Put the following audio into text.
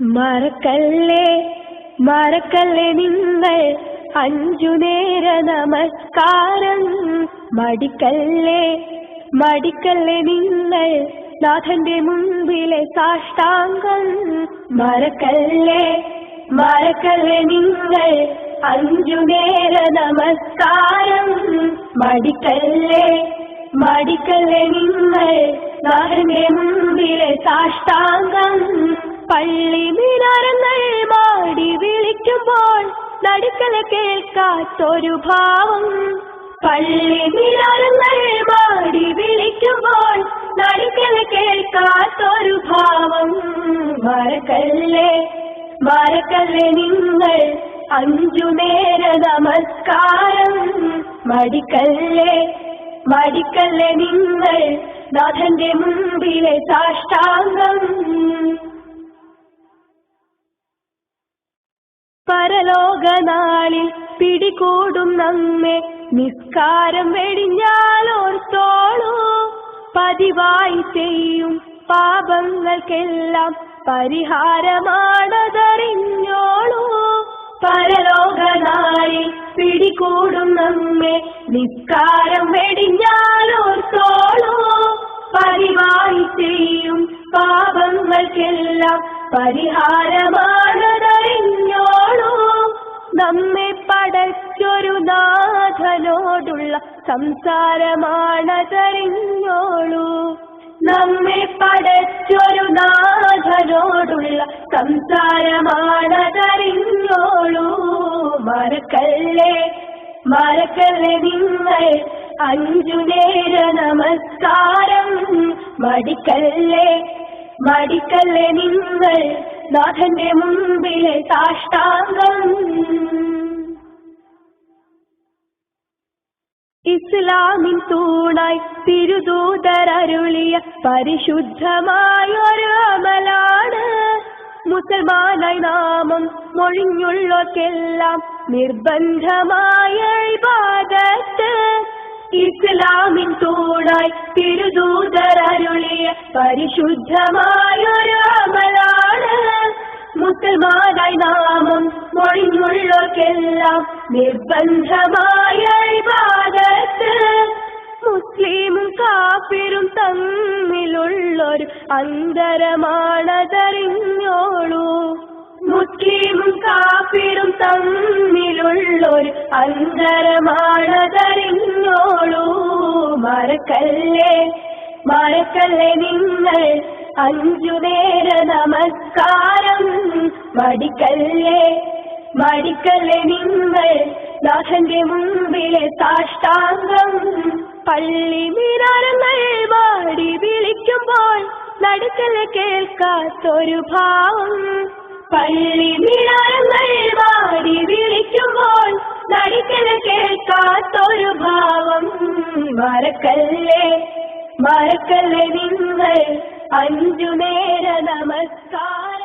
മറക്കല്ലേ മറക്കല്ലേ നിങ്ങൾ? അഞ്ചു നേര നമസ്കാരം. മടിക്കല്ലേ മടിക്കല്ലേ നിങ്ങൾ? നാഥന്റെ മുമ്പിലെ സാഷ്ടാംഗം. മറക്കല്ലേ മറക്കല്ലേ നിങ്ങൾ? അഞ്ചു നേര നമസ്കാരം. മടിക്കല്ലേ മടിക്കല്ലേ നിങ്ങൾ? നാഥന്റെ മുമ്പിലെ സാഷ്ടാംഗം. പള്ളി മിനാരങ്ങൾ മാടി വിളിക്കുമ്പോൾ നടുക്കല കേൾക്കാത്തൊരു ഭാവം. പള്ളി മിനാരങ്ങൾ മാടി വിളിക്കുമ്പോൾ നടുക്കല കേൾക്കാത്തൊരു ഭാവം. മറക്കല്ലേ മറക്കല്ലേ നിങ്ങൾ അഞ്ചു നേര നമസ്കാരം. മടിക്കല്ലേ മടിക്കല്ലേ നിങ്ങൾ നാഥന്റെ മുമ്പിലെ സാഷ്ടാംഗം. പരലോകനാളിൽ പിടികൂടും നമ്മെ. നിസ്കാരം വെടിഞ്ഞാൽ വെടിഞ്ഞാലോർത്തോളൂ പതിവായി ചെയ്യും പാപങ്ങൾക്കെല്ലാം പരിഹാരമാണതറിഞ്ഞോളൂ. പരലോകനാളിൽ പിടികൂടും നമ്മെ. നിസ്കാരം വെടിഞ്ഞാലോർത്തോളൂ പതിവായി ചെയ്യും പാപങ്ങൾക്കെല്ലാം പരിഹാരമാണതറിഞ്ഞോളൂ. നാഥനോടുള്ള സംസാരമാണതറിഞ്ഞോളൂ. നമ്മെ പടച്ചൊരു നാഥനോടുള്ള സംസാരമാണതറിഞ്ഞോളൂ. മറക്കല്ലേ മറക്കല്ലേ നിങ്ങൾ? അഞ്ചു നേര നമസ്കാരം. മടിക്കല്ലേ മടിക്കല്ലേ നിങ്ങൾ? നാഥന്റെ മുമ്പിലെ സാഷ്ടാംഗം. ഇസ്ലാമിൻ തൂണായി തിരുദൂതരരുളിയ പരിശുദ്ധമായൊരു അമലാണ്. മുസൽമാനായി നാമം മൊഴിഞ്ഞുള്ളക്കെല്ലാം നിർബന്ധമായ ഇബാദത്ത്. ഇസ്ലാമിൻ തൂണായി തിരുദൂതരരുളിയ പരിശുദ്ധമായൊരു അമലാണ്. മുസൽമാനായി നാമം മൊഴിഞ്ഞുള്ളക്കെല്ലാം നിർബന്ധമായ ഇബാദത്ത് മുസ്ലിമും കാഫിരും തമ്മിലുള്ളൊരു അന്തരമാണതറിഞ്ഞോളൂ. മുസ്ലിമും കാഫിരും തമ്മിലുള്ളൊരു അന്തരമാണതറിഞ്ഞോളൂ. മറക്കല്ലേ മറക്കല്ലേ നിങ്ങൾ? അഞ്ചു നേര നമസ്കാരം. മടിക്കല്ലേ മടിക്കല്ലേ നിങ്ങൾ? നാഥന്റെ മുമ്പിലെ സാഷ്ടാംഗം. പള്ളി മിനാരങ്ങൾ വാടി വിളിക്കുമ്പോൾ നടുക്കൽ കേൾക്കാത്തൊരു ഭാവം. പള്ളി മിനാരങ്ങൾ വാടി വിളിക്കുമ്പോൾ നടുക്കൽ കേൾക്കാത്തൊരു ഭാവം. മറക്കല്ലേ മറക്കല്ലേ നിങ്ങൾ? അഞ്ചു നേര നമസ്കാരം.